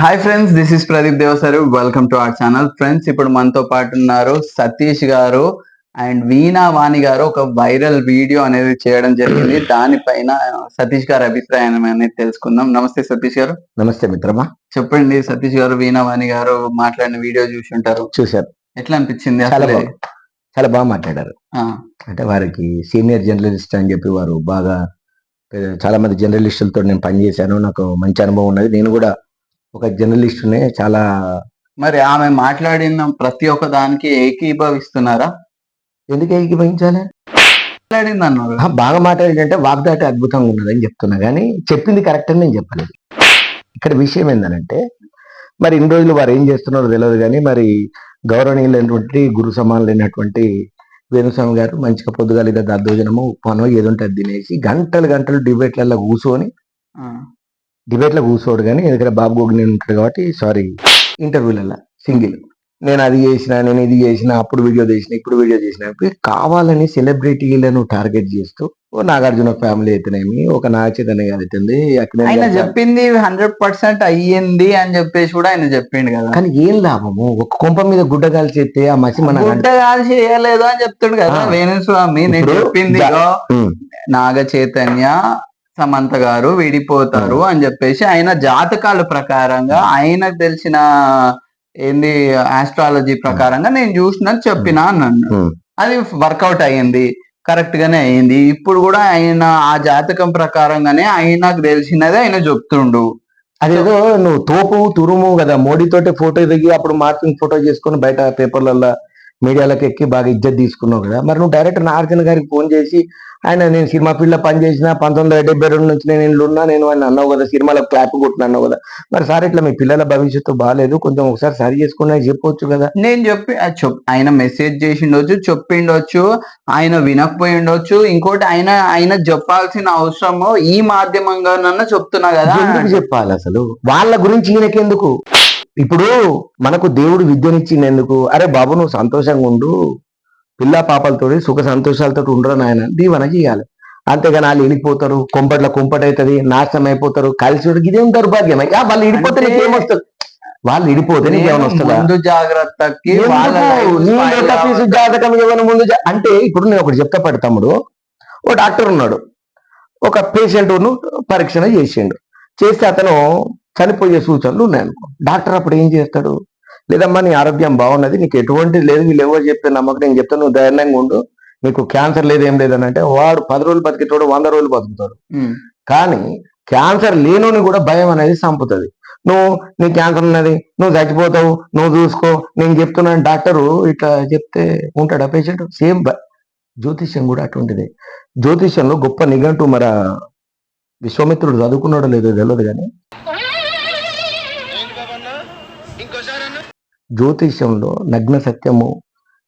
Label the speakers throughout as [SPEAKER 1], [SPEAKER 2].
[SPEAKER 1] Hi friends this is Pradeep Devasaru welcome to our channel friends ఇప్పుడు మనతో పాటు ఉన్నారు సతీష్ గారు అండ్ వీణా వాణి గారు. ఒక వైరల్ వీడియో అనేది చేయడం జరిగింది. దానిపైన సతీష్ గారి అభిప్రాయం అనేది తెలుసుకుందాం. నమస్తే సతీష్ గారు.
[SPEAKER 2] నమస్తే మిత్రమా.
[SPEAKER 1] చెప్పండి సతీష్ గారు వీణా వాణి గారు మాట్లాడిన వీడియో చూసి ఉంటారు.
[SPEAKER 2] చూశారు.
[SPEAKER 1] ఎట్లా అనిపించింది
[SPEAKER 2] చాలా
[SPEAKER 1] అసలు?
[SPEAKER 2] బాగా చాలా బాగా మాట్లాడారు. అంటే వారికి సీనియర్ జర్నలిస్ట్ అని చెప్పి వారు బాగా చాలా మంది జర్నలిస్టులతో నేను పనిచేశాను. నాకు మంచి అనుభవం ఉన్నది. నేను కూడా ఒక జర్నలిస్టునే చాలా
[SPEAKER 1] మరి ఆమె మాట్లాడిన ప్రతి ఒక్క దానికి ఏకీభవిస్తున్నారా?
[SPEAKER 2] ఎందుకు ఏకీభవించాలి?
[SPEAKER 1] మాట్లాడింది అన్నారు
[SPEAKER 2] బాగా మాట్లాడిందంటే వాగ్దాటి అద్భుతంగా ఉన్నదని చెప్తున్నా కానీ చెప్పింది కరెక్ట్ అని నేను చెప్పలేదు. ఇక్కడ విషయం ఏంటంటే మరి ఇన్ని రోజులు వారు ఏం చేస్తున్నారో తెలియదు కానీ మరి గౌరవనీయులైనటువంటి గురు సమానులైనటువంటి వేణుస్వామి గారు మంచిగా పొద్దుగాలిగా దద్దోజనము ఉప్మానో ఏదో ఉంటే అది తినేసి గంటలు గంటలు డిబేట్లలో కూర్చొని డిబేట్లో కూర్చోడు కానీ ఎందుకంటే బాబు గోగిని ఉంటాడు కాబట్టి సారీ ఇంటర్వ్యూలలో సింగిల్. నేను అది చేసిన నేను ఇది చేసిన అప్పుడు వీడియో చేసిన ఇప్పుడు వీడియో చేసిన కావాలని సెలబ్రిటీలను టార్గెట్ చేస్తూ ఓ నాగార్జున ఫ్యామిలీ అయితేనేమి ఒక నాగ చైతన్య గారు అయితుంది అక్కినేని
[SPEAKER 1] ఆయన చెప్పింది హండ్రెడ్ పర్సెంట్ అయ్యింది అని చెప్పేసి కూడా ఆయన చెప్పిండు కదా.
[SPEAKER 2] కానీ ఏం లాభము? ఒక కొంప మీద గుడ్డ కాల్చేస్తే ఆ మసి మన
[SPEAKER 1] గుడ్డ కాదు చేయలేదు అని చెప్తాడు కదా. వేణుస్వామి. నేను చెప్పింది
[SPEAKER 2] దా-
[SPEAKER 1] ఇగో
[SPEAKER 2] ఉమ్,
[SPEAKER 1] నాగ చైతన్య సమంత గారు విడిపోతారు అని చెప్పేసి ఆయన జాతకాల ప్రకారంగా ఆయనకు తెలిసిన ఏంది ఆస్ట్రాలజీ ప్రకారంగా నేను చూసిన చెప్పినా అన్నాను
[SPEAKER 2] ఉమ్.
[SPEAKER 1] అది వర్కౌట్ అయ్యింది. కరెక్ట్ గానే అయ్యింది. ఇప్పుడు కూడా ఆయన ఆ జాతకం ప్రకారంగానే ఆయనకు తెలిసినది ఆయన చెప్తుండు.
[SPEAKER 2] అదేదో నువ్వు తోపు తురుము కదా. మోడీతోటి ఫోటో దిగి అప్పుడు మార్పింగ్ ఫోటో చేసుకుని బయట పేపర్లలో మీడియాలకు ఎక్కి బాగా ఇజ్జత్ తీసుకున్నావు కదా. మరి నువ్వు డైరెక్ట్ నాగార్జున గారికి ఫోన్ చేసి ఆయన నేను సినిమా ఫీల్డ్ పని చేసిన పంతొమ్మిది వందల డెబ్బై రెండు నుంచి నేను ఇంట్లో ఉన్నా నేను ఆయన అన్నావు కదా సినిమాలకు క్లాప్ కొట్టిన అన్నావు కదా. మరి సార్ ఇట్లా మీ పిల్లల భవిష్యత్తు బాగాలేదు కొంచెం ఒకసారి సరి చేసుకుని చెప్పొచ్చు కదా.
[SPEAKER 1] నేను చెప్పి ఆయన మెసేజ్ చేసిండొచ్చు చెప్పిండొచ్చు ఆయన వినకపోయి ఉండొచ్చు ఇంకోటి ఆయన ఆయన చెప్పాల్సిన అవసరము ఈ మాధ్యమంగానన్నా చెప్తున్నా కదా.
[SPEAKER 2] ఎందుకు చెప్పాలి అసలు? వాళ్ళ గురించి ఈయనకెందుకు? ఇప్పుడు మనకు దేవుడు విద్యనిచ్చిందెందుకు అరే బాబు నువ్వు సంతోషంగా ఉండు. పిల్ల పాపలతో సుఖ సంతోషాలతో ఉండరు నాయన? దీవెన చేయాలి. అంతేగాని వాళ్ళు వెళ్ళిపోతారు కొంపట్ల కొంపటైతుంది నాశనం అయిపోతారు కలిసి ఇదేం దౌర్భాగ్యం? వాళ్ళు ఇడిపోతే
[SPEAKER 1] అంటే-
[SPEAKER 2] నీకేమొస్తుంది? వాళ్ళు ఇడిపోతే నీకేమైనా వస్తుందా
[SPEAKER 1] ముందు జాగ్రత్తకి.
[SPEAKER 2] జాతకం ముందు అంటే ఇప్పుడు నేను ఒకటి చెప్తా పడి తమ్ముడు. ఓ డాక్టర్ ఉన్నాడు. ఒక పేషెంట్ పరీక్షణ చేసిండు. చేస్తే అతను చనిపోయే సూచనలు ఉన్నాయనుకో. డాక్టర్ అప్పుడు ఏం చేస్తాడు? లేదమ్మా నీ ఆరోగ్యం బాగున్నది నీకు ఎటువంటి లేదు వీళ్ళు ఎవరు చెప్పే నమ్మకం నేను చెప్తాను నువ్వు ధైర్యంగా ఉండు నీకు క్యాన్సర్ లేదు ఏం లేదని అంటే వాడు పది రోజులు బతికేటోడు వంద రోజులు బతుకుతాడు. కానీ క్యాన్సర్ లేనోని కూడా భయం అనేది చంపుతుంది నువ్వు నీ క్యాన్సర్ ఉన్నది నువ్వు చచ్చిపోతావు నువ్వు చూసుకో నేను చెప్తున్నాను డాక్టరు ఇట్లా చెప్తే ఉంటాడా పేషెంట్ సేమ్ జ్యోతిష్యం కూడా అటువంటిదే. జ్యోతిష్యంలో గొప్ప నిఘంటు మన విశ్వామిత్రుడు చదువుకున్నాడో లేదో తెలియదు కానీ జ్యోతిష్యంలో నగ్న సత్యము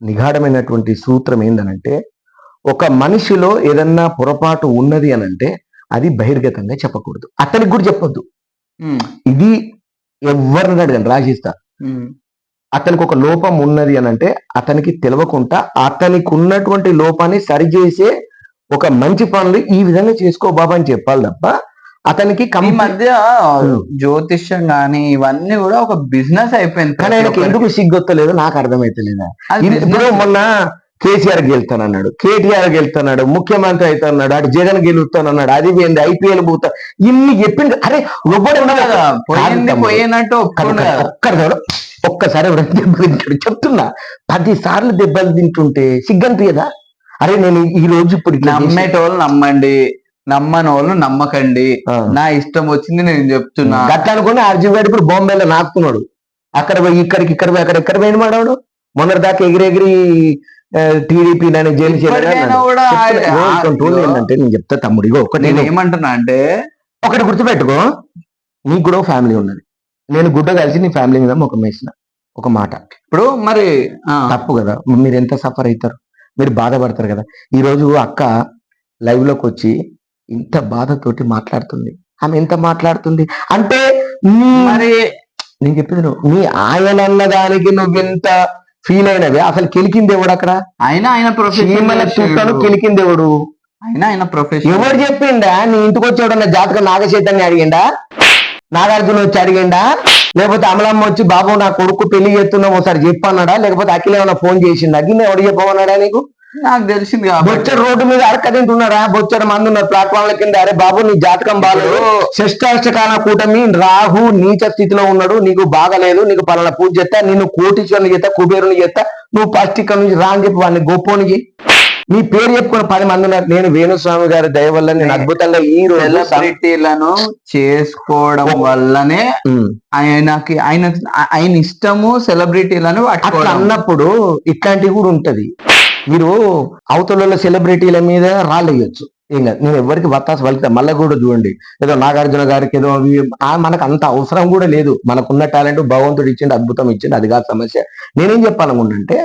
[SPEAKER 2] నిగాఢమైనటువంటి సూత్రం ఏందనంటే ఒక మనిషిలో ఏదన్నా పొరపాటు ఉన్నది అనంటే అది బహిర్గతంగా చెప్పకూడదు అతనికి కూడా చెప్పొద్దు. ఇది ఎవరిని అడగండి రాసిస్తా
[SPEAKER 1] ఉమ్.
[SPEAKER 2] అతనికి ఒక లోపం ఉన్నది అని అంటే అతనికి తెలియకుండా అతనికి ఉన్నటువంటి లోపాన్ని సరిచేసే ఒక మంచి పనులు ఈ విధంగా చేసుకో బాబా అని చెప్పాలి తప్ప అతనికి
[SPEAKER 1] ఈ మధ్య
[SPEAKER 2] ఉమ్.
[SPEAKER 1] జ్యోతిష్యం గాని ఇవన్నీ కూడా ఒక బిజినెస్ అయిపోయింది
[SPEAKER 2] కానీ ఆయనకి ఎందుకు సిగ్గొత్తలేదు నాకు అర్థమైతలేదా? ఇప్పుడు. మొన్న కేసీఆర్ గెలుస్తానన్నాడు. కేటీఆర్ గెలుతున్నాడు ముఖ్యమంత్రి అవుతున్నాడు అటు జగన్ గెలుస్తానన్నాడు. అది పోయింది ఐపీఎల్ పోతా ఇన్ని చెప్పింది అరే తమ్ముడు.
[SPEAKER 1] పోయినట్టు
[SPEAKER 2] చూడు, ఒక్కసారి ఎవరైనా దెబ్బలు తింటాడు. చెప్తున్నా. పది సార్లు దెబ్బలు తింటుంటే సిగ్గనిపించదా అరే నేను ఈ రోజు ఇప్పుడు
[SPEAKER 1] నమ్మేటోళ్ళు నమ్మండి. నమ్మని వాళ్ళు నమ్మకండి. నా ఇష్టం వచ్చింది నేను చెప్తున్నా.
[SPEAKER 2] గట్ల అనుకుని అర్జున్ గారు ఇప్పుడు బాంబేలో నాకుతున్నాడు. అక్కడ పోయి ఇక్కడికి ఇక్కడ పోయి అక్కడ ఎక్కడ పోయిన మాడాడు మొన్నటి దాకా ఎగిరి ఎగిరి టీడీపీ నన్ను జైలు ఏంటంటే నేను చెప్తా తమ్ముడు ఇగో ఒకటి
[SPEAKER 1] నేను
[SPEAKER 2] నేను
[SPEAKER 1] ఏమంటున్నా అంటే
[SPEAKER 2] ఒకటి గుర్తుపెట్టుకో. నీకు కూడా ఫ్యామిలీ ఉన్నది. నేను గుడ్డ కలిసి నీ ఫ్యామిలీ మీద ఒక వేసిన ఒక మాట.
[SPEAKER 1] ఇప్పుడు మరి
[SPEAKER 2] తప్పు కదా. మీరు ఎంత సఫర్ అవుతారు? మీరు బాధపడతారు కదా. ఈ రోజు అక్క లైవ్లోకి వచ్చి ఇంత బాధతోటి మాట్లాడుతుంది. ఆమె ఎంత మాట్లాడుతుంది? అంటే
[SPEAKER 1] మరి
[SPEAKER 2] నేను చెప్పింది నువ్వు నీ ఆయన అన్న దానికి నువ్వు ఎంత ఫీల్ అయినవి? అసలు కెలికింది ఎవడు అక్కడ?
[SPEAKER 1] ఆయన ఆయన ప్రొఫెషన్
[SPEAKER 2] కెలికింది ఎవడు?
[SPEAKER 1] ఆయన ఆయన ప్రొఫెషన్
[SPEAKER 2] ఎవరు చెప్పిండా? నీ ఇంటికి వచ్చాడన్న జాతకం నాగచైతన్య అడిగిండా? నాగార్జున వచ్చి అడిగిండా? లేకపోతే అమలమ్మ వచ్చి బాబు నా కొడుకు పెళ్ళి చేస్తున్నాం ఒకసారి చెప్పన్నాడా? లేకపోతే అఖిల ఏమైనా ఫోన్ చేసిండా అగ్గిన ఎవడు చెప్పమన్నాడా నీకు?
[SPEAKER 1] నాకు తెలిసింది
[SPEAKER 2] బొచ్చడు రోడ్డు మీద అడక తింటున్నారా బొచ్చడు మంది ఉన్నారు ప్లాట్ఫామ్ల కింద. అరే బాబు నీ జాతకం బాగాలేదు షష్టాష్టకాల కూటమి రాహు నీచ స్థితిలో ఉన్నాడు. నీకు బాగలేదు. నీకు పలానా పూజ చేస్తా. నిన్ను కోటీశ్వరుని చేస్తా కుబేరుని చేస్తా. నువ్వు ఫస్ట్ ఇక్కడ నుంచి రా అని చెప్పి వాడిని గొప్పోనికి నీ పేరు చెప్పుకుని పది మంది ఉన్నారు. నేను వేణుస్వామి గారి దయ వల్ల నేను అద్భుతంగా ఈ
[SPEAKER 1] సెలబ్రిటీలను చేసుకోవడం వల్లనే. ఆయనకి ఆయన ఆయన ఇష్టము సెలబ్రిటీలను
[SPEAKER 2] అట్లా అన్నప్పుడు ఇట్లాంటివి కూడా ఉంటది. మీరు అవతల సెలబ్రిటీల మీద ఏం కాదు నేను ఎవరికి బత్తాసు పలుకుతా మళ్ళీ కూడా చూడండి. ఏదో నాగార్జున గారికి ఏదో మనకు అంత అవసరం కూడా లేదు. మనకున్న టాలెంట్ భగవంతుడు ఇచ్చిండు అద్భుతం ఇచ్చిండు అది కాదు సమస్య. నేనేం చెప్పాలనుకుంటే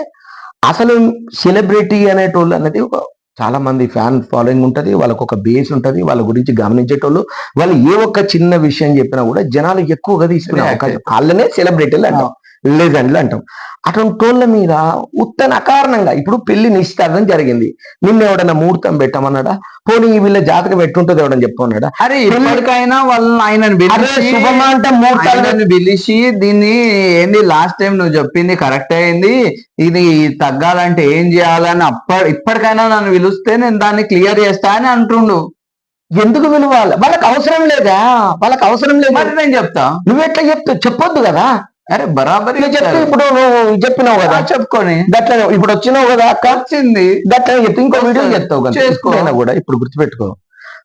[SPEAKER 2] అసలు సెలబ్రిటీ అనేటోళ్ళు అనేది ఒక చాలా మంది ఫ్యాన్ ఫాలోయింగ్ ఉంటది వాళ్ళకు ఒక బేస్ ఉంటది వాళ్ళ గురించి గమనించేటోళ్ళు వాళ్ళు ఏ ఒక్క చిన్న విషయం చెప్పినా కూడా జనాలు ఎక్కువగా తీసుకునే అవకాశం. వాళ్ళనే సెలబ్రిటీలు అంటాం. లెజెండ్లు అంటాం. అటువంటి టోళ్ళ మీద ఉత్తన అకారణంగా ఇప్పుడు పెళ్ళి నిశ్చితార్థం జరిగింది. నిన్న ఎవడన్నా ముహూర్తం పెట్టమన్నాడా? పోనీ వీళ్ళ జాతకం ఎట్టుంటది ఎవడని చెప్పన్నాడా
[SPEAKER 1] అరే ఇప్పటికైనా వాళ్ళని ఆయనను
[SPEAKER 2] అదే
[SPEAKER 1] పిలిచి దీన్ని ఏంది లాస్ట్ టైం నువ్వు చెప్పింది కరెక్ట్ అయింది. ఇది తగ్గాలంటే ఏం చేయాలని అప్ప ఇప్పటికైనా నన్ను పిలిస్తే నేను దాన్ని క్లియర్ చేస్తా అని అంటుండు.
[SPEAKER 2] ఎందుకు విలువాలి వాళ్ళకి అవసరం లేదా? వాళ్ళకి అవసరం లేదు.
[SPEAKER 1] మరి నేను చెప్తా.
[SPEAKER 2] నువ్వు ఎట్లా చెప్తావు? చెప్పొద్దు కదా.
[SPEAKER 1] అరే బరాబరి
[SPEAKER 2] చెప్తే ఇప్పుడు నువ్వు చెప్పినావు కదా.
[SPEAKER 1] చెప్పుకొని.
[SPEAKER 2] గట్ల ఇప్పుడు వచ్చినావు కదా. అక్క
[SPEAKER 1] వచ్చింది.
[SPEAKER 2] గట్ల చెప్తే ఇంకో వీడియో చెప్తావు కదా.
[SPEAKER 1] చేసుకో.
[SPEAKER 2] ఎప్పుడైనా కూడా ఇప్పుడు గుర్తుపెట్టుకో.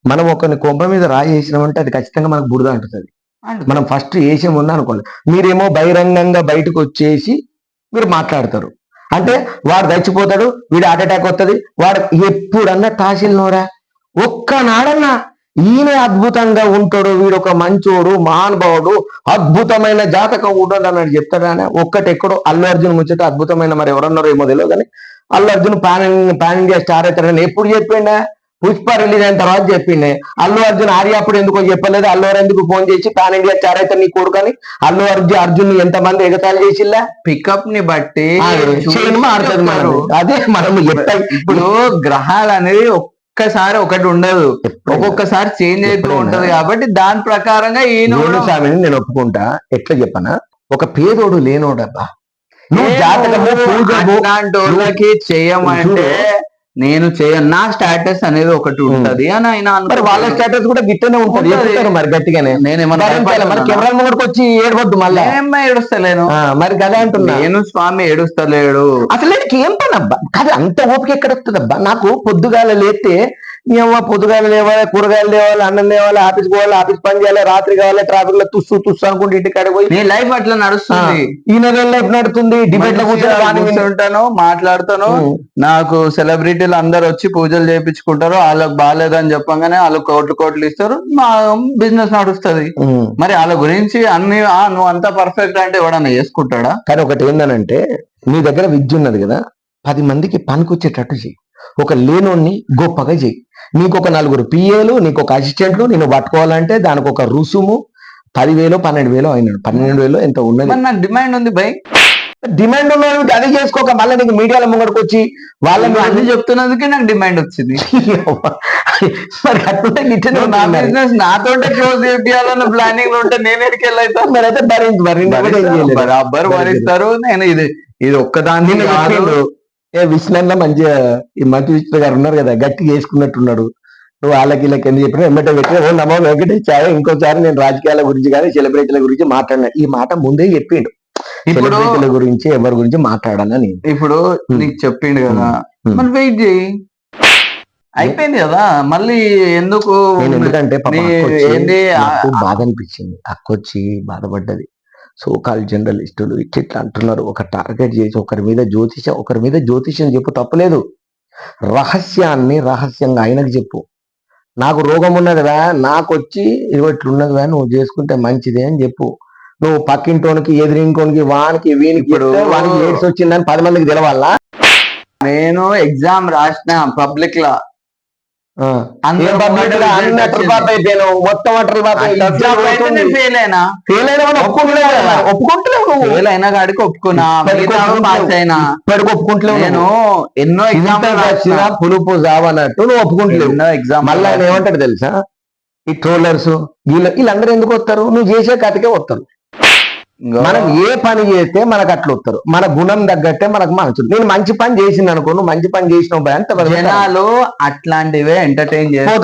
[SPEAKER 2] మనం ఒకరిని కొంప మీద రాయి వేసినామంటే అది ఖచ్చితంగా మనకు బురద అంటుంది మనం ఫస్ట్ వేసాము అనుకోండి. మీరేమో బహిరంగంగా బయటకు వచ్చేసి మీరు మాట్లాడతారు. అంటే వాడు చచ్చిపోతాడు వీడు హార్ట్ అటాక్ వస్తుంది వాడు ఎప్పుడన్నా తాసిల్నోరా ఒక్కనాడన్నా ఈయన అద్భుతంగా ఉంటాడు వీడు ఒక మంచోడు మహానుభావుడు అద్భుతమైన జాతకం ఉంటాడు అన్నాడు చెప్తాడానే ఒక్కటి ఎక్కడో అల్లు అర్జున్ ముచ్చట అద్భుతమైన మరి ఎవరన్నారో ఏమో తెలియదు కానీ Allu Arjun pan pan India star అవుతాడని ఎప్పుడు చెప్పిండా? పుష్ప రిలీజ్ అయిన తర్వాత చెప్పిండే. అల్లు అర్జున్ ఆర్య అప్పుడు ఎందుకో చెప్పలేదు అల్లు ఎందుకు ఫోన్ చేసి పాన్ ఇండియా స్టార్ అయితే నీ కొడుకని అల్లు అర్జున్ అర్జున్ ఎంత మంది ఎగతాళి చేసిల్లా?
[SPEAKER 1] పికప్ని బట్టి
[SPEAKER 2] సినిమా ఆడుతుంది మనం అదే మనం
[SPEAKER 1] ఇప్పుడు గ్రహాలు అనేది ఒక్కసారి ఒకటి ఉండదు. ఒక్కొక్కసారి చేంజ్ అవుతూ. ఉంటది కాబట్టి దాని ప్రకారంగా ఈయన
[SPEAKER 2] నేను
[SPEAKER 1] కూడా
[SPEAKER 2] స్వామిని నేను ఒప్పుకుంటా. ఎట్లా చెప్పనా? ఒక పేదోడు లేనోడబ్బా. నువ్వు జాతకము
[SPEAKER 1] చేయమంటే నేను చేయను నా స్టాటస్ అనేది ఒకటి ఉంటది అని ఆయన
[SPEAKER 2] మరి వాళ్ళ. స్టేటస్ కూడా గిట్టనే ఉంటుంది. మరి గట్టిగానే.
[SPEAKER 1] నేనేమన్నా?
[SPEAKER 2] కెమెరా ముంగడికి వచ్చి ఏడవద్దు మళ్ళా.
[SPEAKER 1] నేనేమ్మా ఏడుస్తలేను.
[SPEAKER 2] మరి కదా అంటున్నా.
[SPEAKER 1] నేను స్వామి ఏడుస్తలేడు.
[SPEAKER 2] అసలు ఏం పని అబ్బా? కాదు అంత ఓపిక ఎక్కడ వస్తుందబ్బా? నాకు పొద్దుగాల లేస్తే అమ్మ పొద్దుగాల లేవాలి కూరగాయలు లేవాలి అన్నం లేవాలి ఆఫీస్ పోవాలి ఆఫీస్ పని చేయాలి రాత్రి కావాలి ట్రాఫిక్లో తుస్సు తుస్సు అనుకుంటే ఇంటికి కాడికి పోయి
[SPEAKER 1] నీ లైఫ్ అట్లా నడుస్తుంది.
[SPEAKER 2] ఈ నెల లైఫ్ నడుతుంది డిబేట్లో కూర్చొని
[SPEAKER 1] కూర్చుంటాను మాట్లాడుతాను. నాకు సెలబ్రిటీలు అందరు వచ్చి పూజలు చేయించుకుంటారు వాళ్ళకి బాగాలేదని చెప్పగానే వాళ్ళు కోట్లు కోట్లు ఇస్తారు మా బిజినెస్ నడుస్తది. మరి వాళ్ళ గురించి అన్ని ఆ, నువ్వు అంతా పర్ఫెక్ట్ అంటే ఎవడన్నా చేసుకుంటాడా?
[SPEAKER 2] కానీ ఒకటి ఏందనంటే నీ దగ్గర విద్య ఉన్నది కదా పది మందికి పనికొచ్చేటట్టు చెయ్యి. ఒక లేనోన్ని గొప్పగా చెయ్యి నీకు ఒక నలుగురు పిఏలు నీకు ఒక అసిస్టెంట్లు నేను పట్టుకోవాలంటే దానికి ఒక రుసుము పదివేలు పన్నెండు వేలు అయినాడు. పన్నెండు వేలు ఎంత ఉన్నది?
[SPEAKER 1] నాకు డిమాండ్ ఉంది బై
[SPEAKER 2] డిమాండ్ ఉన్న వాళ్ళకి అది చేసుకోక మళ్ళీ నీకు మీడియాల ముంగడికి వచ్చి వాళ్ళ
[SPEAKER 1] నువ్వు అన్ని చెప్తున్నందుకే నాకు డిమాండ్ వచ్చింది.
[SPEAKER 2] మరి
[SPEAKER 1] నువ్వు నా. బిజినెస్ నాతోటే క్లోజ్ చేయాలన్న ప్లానింగ్లో ఉంటే నేను ఎక్కడికి వెళ్ళైతా?
[SPEAKER 2] మరి అయితే భరించు మరి నేను కూడా ఏం చేయలేదు.
[SPEAKER 1] బరాబర్ భరిస్తారు. నేను ఇది ఇది ఒక్కదాన్ని
[SPEAKER 2] ఏ విష్ణులో మంచిగా ఈ మంచి విష్ణు గారు ఉన్నారు కదా గట్టిగా వేసుకున్నట్టున్నాడు. నువ్వు వాళ్ళకి వీళ్ళకి ఎందుకు చెప్పినా ఎమ్మటే పెట్టి ఓ నమో వెంకటేశ్వర ఇంకోసారి నేను రాజకీయాల గురించి కానీ సెలబ్రిటీల గురించి మాట్లాడినా. ఈ మాట ముందే చెప్పిండు.
[SPEAKER 1] ఇప్పుడు
[SPEAKER 2] సెలబ్రిటీల గురించి ఎవరి గురించి మాట్లాడాలని
[SPEAKER 1] ఇప్పుడు. నీకు చెప్పిండు కదా. మరి వెయిట్ చేయి. అయిపోయింది కదా మళ్ళీ ఎందుకు
[SPEAKER 2] ఎందుకంటే బాధ అనిపించింది. అక్క వచ్చి బాధపడ్డది. సో కాల్ జర్నలిస్టులు ఇట్లా అంటున్నారు. ఒక టార్గెట్ చేసి ఒకరి మీద జ్యోతిషం ఒకరి మీద జ్యోతిషం చెప్పు తప్పలేదు. రహస్యాన్ని రహస్యంగా ఆయనకు చెప్పు. నాకు రోగం ఉన్నదివా నాకు వచ్చి ఇట్లున్నదివా నువ్వు చేసుకుంటే మంచిదే అని చెప్పు. నువ్వు పక్కింటోనికి ఎదిరింకోనికి వానికి వీనికి వానికి ఎయిడ్స్ వచ్చిందని పది మందికి తెలవాలా?
[SPEAKER 1] నేను ఎగ్జామ్ రాసిన పబ్లిక్ లా.
[SPEAKER 2] అన్ని అటర్ మొత్తం అటర్
[SPEAKER 1] ఫెయిల్ అయినా.
[SPEAKER 2] ఫెయిల్ అయినా కూడా ఒప్పుకుంటలేవు కదా. ఒప్పుకుంటలేవు నువ్వు.
[SPEAKER 1] ఫెయిల్ అయినా కాడికి ఒప్పుకున్నా.
[SPEAKER 2] ఇప్పటికి
[SPEAKER 1] మిగతా
[SPEAKER 2] ఒప్పుకుంటలేవు.
[SPEAKER 1] పాస్ అయినా.
[SPEAKER 2] ఇప్పటికి ఒప్పుకుంటలేవు
[SPEAKER 1] నేను. ఎన్నో ఎగ్జామ్
[SPEAKER 2] పులుపు జావన్నట్టు నువ్వు ఒప్పుకుంటలేవు.
[SPEAKER 1] ఎన్నో ఎగ్జామ్
[SPEAKER 2] మళ్ళీ ఆయన ఏమంటాడు తెలుసా? ఈ ట్రోలర్స్ వీళ్ళు వీళ్ళందరూ ఎందుకు వస్తారు? నువ్వు చేసే కథకే వస్తారు. మనం ఏ పని చేస్తే మనకు అట్లా వస్తారు. మన గుణం తగ్గట్టే మనకు మనసు నేను మంచి పని చేసింది అనుకో నువ్వు మంచి పని చేసినావు భయ
[SPEAKER 1] జనాలు అట్లాంటివే ఎంటర్టైన్ చేస్తారు.